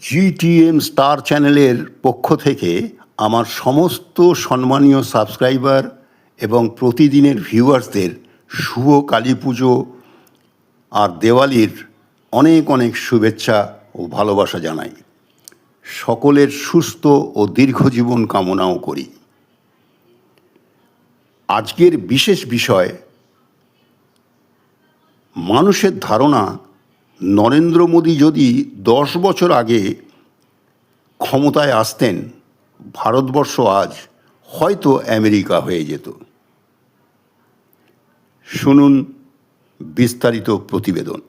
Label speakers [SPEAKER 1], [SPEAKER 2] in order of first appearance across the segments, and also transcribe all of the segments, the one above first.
[SPEAKER 1] GTM star চ্যানেলের পক্ষ থেকে আমার সমস্ত সম্মানীয় সাবস্ক্রাইবার এবং প্রতিদিনের ভিউয়ার্সদের শুভ কালী পুজো আর দেওয়ালির অনেক অনেক শুভেচ্ছা ও ভালোবাসা জানাই। সকলের সুস্থ ও দীর্ঘ জীবন কামনাও করি। আজকের বিশেষ বিষয়, মানুষের ধারণা নরেন্দ্র মোদী যদি দশ বছর আগে ক্ষমতায় আসতেন, ভারতবর্ষ আজ হয়তো আমেরিকা হয়ে যেত। শুনুন বিস্তারিত প্রতিবেদন।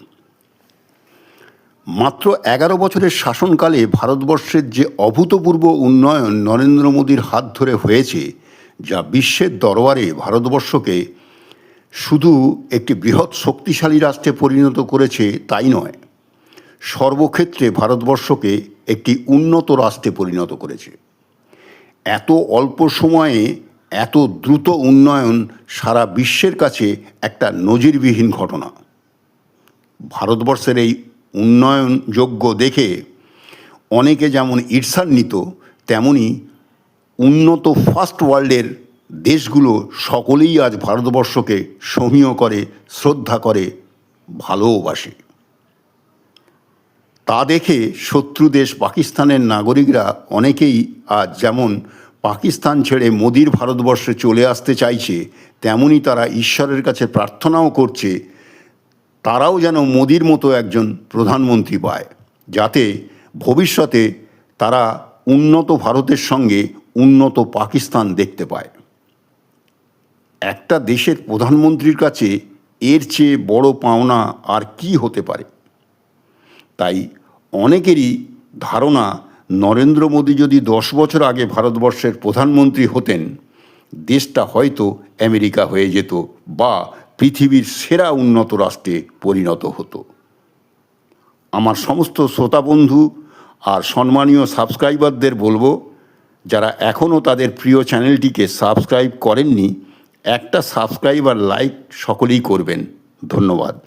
[SPEAKER 1] মাত্র এগারো বছরের শাসনকালে ভারতবর্ষের যে অভূতপূর্ব উন্নয়ন নরেন্দ্র মোদীর হাত ধরে হয়েছে, যা বিশ্বের দরবারে ভারতবর্ষকে শুধু একটি বৃহৎ শক্তিশালী রাষ্ট্রে পরিণত করেছে তাই নয়, সর্বক্ষেত্রে ভারতবর্ষকে একটি উন্নত রাষ্ট্রে পরিণত করেছে। এত অল্প সময়ে এত দ্রুত উন্নয়ন সারা বিশ্বের কাছে একটা নজিরবিহীন ঘটনা। ভারতবর্ষের এই উন্নয়নযোগ্য দেখে অনেকে যেমন ঈর্ষান্বিত, তেমনি উন্নত ফার্স্ট ওয়ার্ল্ডের দেশগুলো সকলেই আজ ভারতবর্ষকে সমীহ করে, শ্রদ্ধা করে, ভালোবাসে। তা দেখে শত্রু দেশ পাকিস্তানের নাগরিকরা অনেকেই আজ যেমন পাকিস্তান ছেড়ে মোদির ভারতবর্ষে চলে আসতে চাইছে, তেমনি তারা ঈশ্বরের কাছে প্রার্থনাও করছে, তারাও যেন মোদির মতো একজন প্রধানমন্ত্রী পায়, যাতে ভবিষ্যতে তারা উন্নত ভারতের সঙ্গে উন্নত পাকিস্তান দেখতে পায়। একটা দেশের প্রধানমন্ত্রীর কাছে এর চেয়ে বড় পাওনা আর কি হতে পারে? তাই অনেকেরই ধারণা, নরেন্দ্র মোদী যদি দশ বছর আগে ভারতবর্ষের প্রধানমন্ত্রী হতেন, দেশটা হয়তো আমেরিকা হয়ে যেত বা পৃথিবীর সেরা উন্নত রাষ্ট্রে পরিণত হতো। আমার সমস্ত শ্রোতা বন্ধু আর সম্মানীয় সাবস্ক্রাইবারদের বলব, যারা এখনও তাদের প্রিয় চ্যানেলটিকে সাবস্ক্রাইব করেননি একটা সাবস্ক্রাইব আর লাইক সকলেই করবেন। ধন্যবাদ।